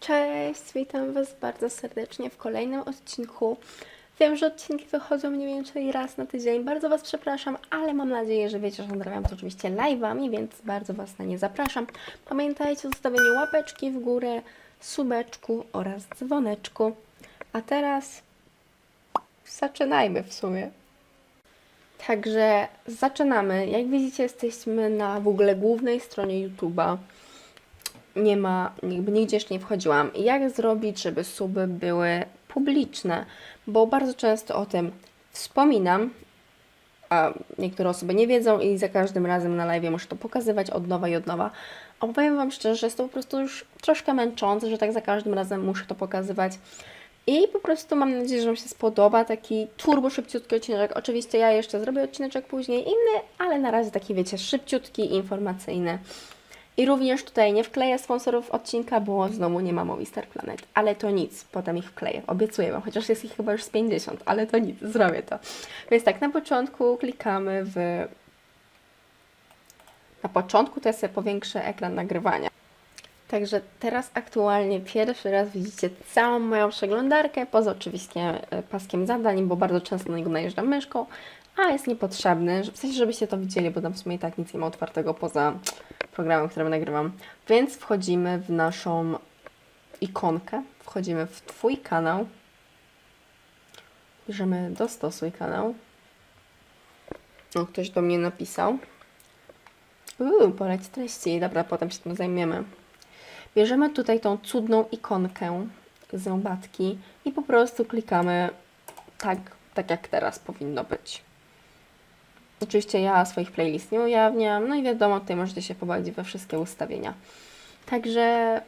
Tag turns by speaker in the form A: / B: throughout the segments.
A: Cześć, witam Was bardzo serdecznie w kolejnym odcinku. Wiem, że odcinki wychodzą mniej więcej raz na tydzień. Bardzo Was przepraszam, ale mam nadzieję, że wiecie, że nadrabiam to oczywiście live'ami, więc bardzo Was na nie zapraszam. Pamiętajcie o zostawieniu łapeczki w górę, subeczku oraz dzwoneczku. A teraz zaczynajmy w sumie. Także zaczynamy. Jak widzicie, jesteśmy na w ogóle głównej stronie YouTube'a nie ma, jakby nigdzie jeszcze nie wchodziłam. Jak zrobić, żeby suby były publiczne? Bo bardzo często o tym wspominam, a niektóre osoby nie wiedzą i za każdym razem na live muszę to pokazywać od nowa i od nowa. A Wam szczerze, że jest to po prostu już troszkę męczące, że tak za każdym razem muszę to pokazywać. I po prostu mam nadzieję, że Wam się spodoba taki turbo szybciutki odcinek. Oczywiście ja jeszcze zrobię odcineczek później inny, ale na razie taki wiecie, szybciutki, informacyjny. I również tutaj nie wkleję sponsorów odcinka, bo znowu nie ma Movistar Planet. Ale to nic, potem ich wkleję. Obiecuję Wam, chociaż jest ich chyba już z 50, ale to nic, zrobię to. Więc tak, na początku klikamy w... Na początku to ja sobie ekran nagrywania. Także teraz aktualnie pierwszy raz widzicie całą moją przeglądarkę, poza oczywiście e, paskiem zadań, bo bardzo często na niego najeżdżam myszką, a jest niepotrzebny, w sensie żebyście to widzieli, bo tam w sumie i tak nic nie ma otwartego poza programem, którym nagrywam. Więc wchodzimy w naszą ikonkę, wchodzimy w Twój kanał, bierzemy dostosuj kanał. O, ktoś do mnie napisał. Uuu, poleć treści. Dobra, potem się tym zajmiemy. Bierzemy tutaj tą cudną ikonkę zębatki i po prostu klikamy tak, tak jak teraz powinno być. Oczywiście ja swoich playlist nie ujawniam, no i wiadomo, tutaj możecie się pobawić we wszystkie ustawienia. Także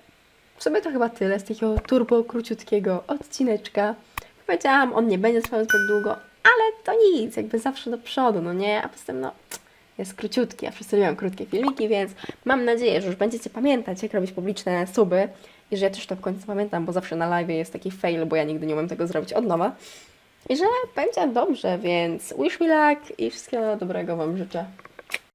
A: w sumie to chyba tyle z takiego turbo króciutkiego odcineczka. Powiedziałam, on nie będzie trwał zbyt długo, ale to nic, jakby zawsze do przodu, no nie? A poza tym, no, jest króciutki, a wszyscy lubią krótkie filmiki, więc mam nadzieję, że już będziecie pamiętać, jak robić publiczne suby i że ja też to w końcu pamiętam, bo zawsze na live jest taki fail, bo ja nigdy nie umiem tego zrobić od nowa. I że będzie dobrze, więc wish me luck i wszystkiego dobrego Wam życzę.